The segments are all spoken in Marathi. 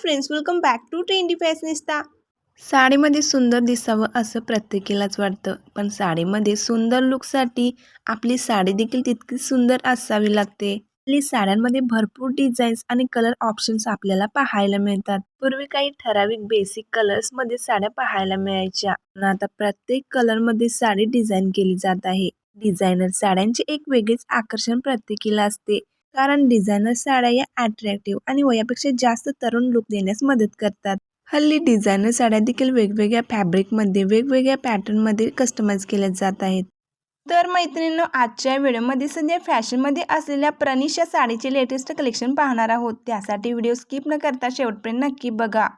Friends welcome back to trendy fashionista साडीमध्ये सुंदर दिसावं असं प्रत्येकीलाच वाटतं. पण साडीमध्ये सुंदर लुकसाठी आपली साडी देखील तितकीच सुंदर असावी लागते. आपली साड्यांमध्ये भरपूर डिझाईन्स आणि कलर ऑप्शन्स आपल्याला पाहायला मिळतात. पूर्वी काही ठराविक बेसिक कलर्समध्ये साड्या पाहायला मिळायच्या. आता प्रत्येक कलरमध्ये साडी डिझाईन केली जात आहे. डिझायनर साड्यांचे एक वेगळेच आकर्षण प्रत्येकीला असते. कारण डिझायनर साड्या या अट्रॅक्टिव्ह आणि वयापेक्षा जास्त तरुण लुक देण्यास मदत करतात. हल्ली डिझायनर साड्या देखील वेगवेगळ्या फॅब्रिकमध्ये वेगवेगळ्या पॅटर्नमध्ये कस्टमाइज केल्या जात आहेत. तर मैत्रिणींनो आजच्या व्हिडिओमध्ये सध्या फॅशनमध्ये असलेल्या प्रनिशा साडीचे लेटेस्ट कलेक्शन पाहणार आहोत. त्यासाठी व्हिडिओ स्किप न करता शेवटपर्यंत नक्की बघा.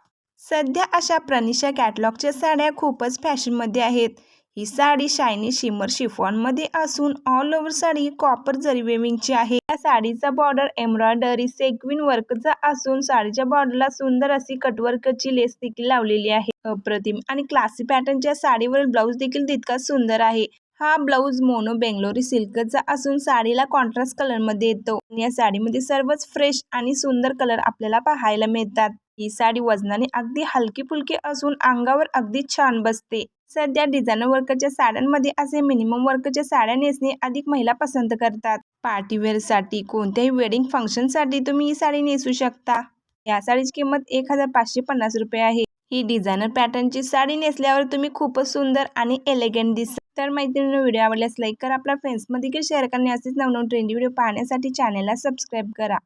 सध्या अशा प्रनिशा कॅटलॉगच्या साड्या खूपच फॅशनमध्ये आहेत. ही साडी शायनी शिमर शिफॉनमध्ये असून ऑल ओव्हर साडी कॉपर जरी वेविंगची आहे. या साडीचा बॉर्डर एम्ब्रॉयडरी सेक्विन वर्कचा असून साडीच्या बॉर्डरला सुंदर अशी कटवर्कची लेस देखील लावलेली आहे. अप्रतिम आणि क्लासी पॅटर्नच्या साडीवरील ब्लाऊज देखील तितकाच सुंदर आहे. हा ब्लाऊज मोनो बेंगलोरी सिल्कचा असून साडीला कॉन्ट्रास्ट कलरमध्ये येतो. या साडीमध्ये सर्वच फ्रेश आणि सुंदर कलर आपल्याला पाहायला मिळतात. ही साडी वजनाने अगदी हलकी फुलकी असून अंगावर अगदी छान बसते. सध्या डिझायनर वर्कच्या साड्यांमध्ये असे मिनिमम वर्कच्या साड्या नेसणे अधिक महिला पसंत करतात. पार्टीवेअरसाठी कोणत्याही वेडिंग फंक्शनसाठी तुम्ही ही साडी नेसू शकता. या साडीची किंमत एक हजार पाचशे पन्नास रुपये आहे. ही डिझायनर पॅटर्नची साडी नेसल्यावर तुम्ही खूपच सुंदर आणि एलिगंट दिसता. तर मैत्रिणी व्हिडिओ आवडल्यास लाईक करा. आपल्या फ्रेंड्समध्ये देखील शेअर करणे असेच नवनवीन ट्रेंडी व्हिडिओ पाहण्यासाठी चॅनलला सबस्क्राईब करा.